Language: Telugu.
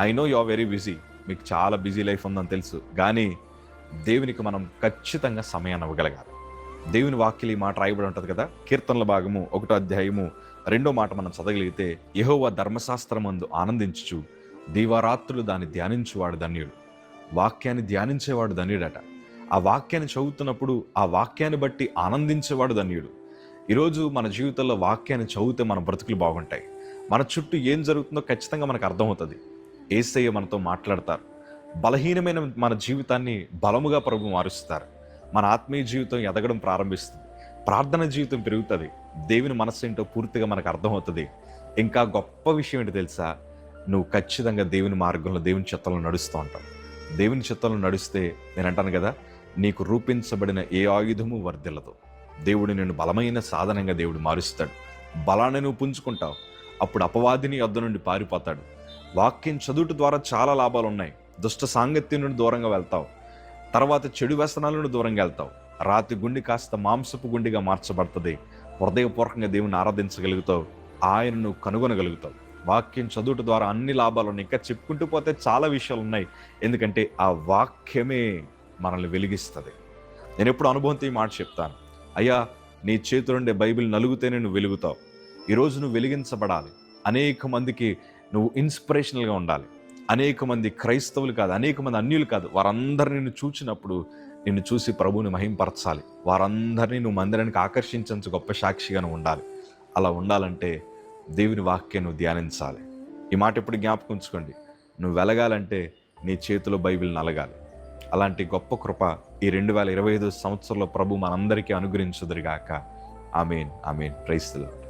I know you are very busy మీకు చాలా బిజీ లైఫ్ ఉందని తెలుసు. కానీ దేవునికి మనం ఖచ్చితంగా సమయాన్ని ఇవ్వగలగాలి. దేవుని వాక్యలు ఈ మాట రాయబడి ఉంటుంది కదా? కీర్తనల భాగము ఒకటో అధ్యాయము రెండో మాట మనం చదవగలిగితే యహోవ ధర్మశాస్త్రమందు ఆనందించుచు దీవారాత్రులు దాన్ని ధ్యానించువాడు ధన్యుడు. వాక్యాన్ని ధ్యానించేవాడు ధన్యుడట. ఆ వాక్యాన్ని చదువుతున్నప్పుడు ఆ వాక్యాన్ని బట్టి ఆనందించేవాడు ధన్యుడు. ఈరోజు మన జీవితంలో వాక్యాన్ని చదివితే మన బ్రతుకులు బాగుంటాయి. మన చుట్టూ ఏం జరుగుతుందో ఖచ్చితంగా మనకు అర్థమవుతుంది. ఏసయ్య మనతో మాట్లాడతారు. బలహీనమైన మన జీవితాన్ని బలముగా ప్రభు మారుస్తారు. మన ఆత్మీయ జీవితం ఎదగడం ప్రారంభిస్తుంది. ప్రార్థన జీవితం పెరుగుతుంది. దేవుని మనస్సు ఏంటో పూర్తిగా మనకు అర్థమవుతుంది. ఇంకా గొప్ప విషయం ఏంటి తెలుసా? నువ్వు ఖచ్చితంగా దేవుని మార్గంలో దేవుని చిత్తంలో నడుస్తూ ఉంటావు. దేవుని చిత్తంలో నడిస్తే నేను అంటాను కదా నీకు రూపించబడిన ఏ ఆయుధము వర్ధిల్లదు. దేవుడు నేను బలమైన సాధనంగా దేవుడు మారుస్తాడు. బలాన్ని నువ్వు పుంజుకుంటావు. అప్పుడు అపవాదిని యొద్ద నుండి పారిపోతాడు. వాక్యం చదువుట ద్వారా చాలా లాభాలు ఉన్నాయి దుష్ట సాంగత్యం నుండి దూరంగా వెళ్తావు. తర్వాత చెడు వ్యసనాల నుండి దూరంగా వెళ్తావు. రాతి గుండి కాస్త మాంసపు గుండిగా మార్చబడుతుంది. హృదయపూర్వకంగా దేవుని ఆరాధించగలుగుతావు. ఆయనను కనుగొనగలుగుతావు. వాక్యం చదువుట ద్వారా అన్ని లాభాలు ఉన్నాయి ఇంకా చెప్పుకుంటూ పోతే చాలా విషయాలు ఉన్నాయి ఎందుకంటే ఆ వాక్యమే మనల్ని వెలిగిస్తుంది. నేను ఎప్పుడు అనుభవంతో ఈ మాట చెప్తాను. అయ్యా నీ చేతులుండే బైబిల్ నలుగుతేనే నువ్వు వెలుగుతావు. ఈరోజు నువ్వు వెలిగించబడాలి. అనేక మందికి నువ్వు ఇన్స్పిరేషనల్గా ఉండాలి. అనేక మంది క్రైస్తవులు కాదు అనేక మంది అన్యులు కాదు. వారందరిని నిన్ను చూచినప్పుడు నిన్ను చూసి ప్రభువుని మహింపరచాలి. వారందరినీ నువ్వు మందిరానికి ఆకర్షించు గొప్ప సాక్షిగా నువ్వు ఉండాలి. అలా ఉండాలంటే దేవుని వాక్యం నువ్వు ధ్యానించాలి. ఈ మాట ఎప్పుడు జ్ఞాపకం ఉంచుకోండి. నువ్వు వెలగాలంటే నీ చేతిలో బైబిల్ నలగాలి. అలాంటి గొప్ప కృప ఈ రెండు వేల ఇరవై ఐదు సంవత్సరంలో ప్రభు మనందరికీ అనుగ్రహించుదురుగాక. Amen amen. ప్రైస్తులు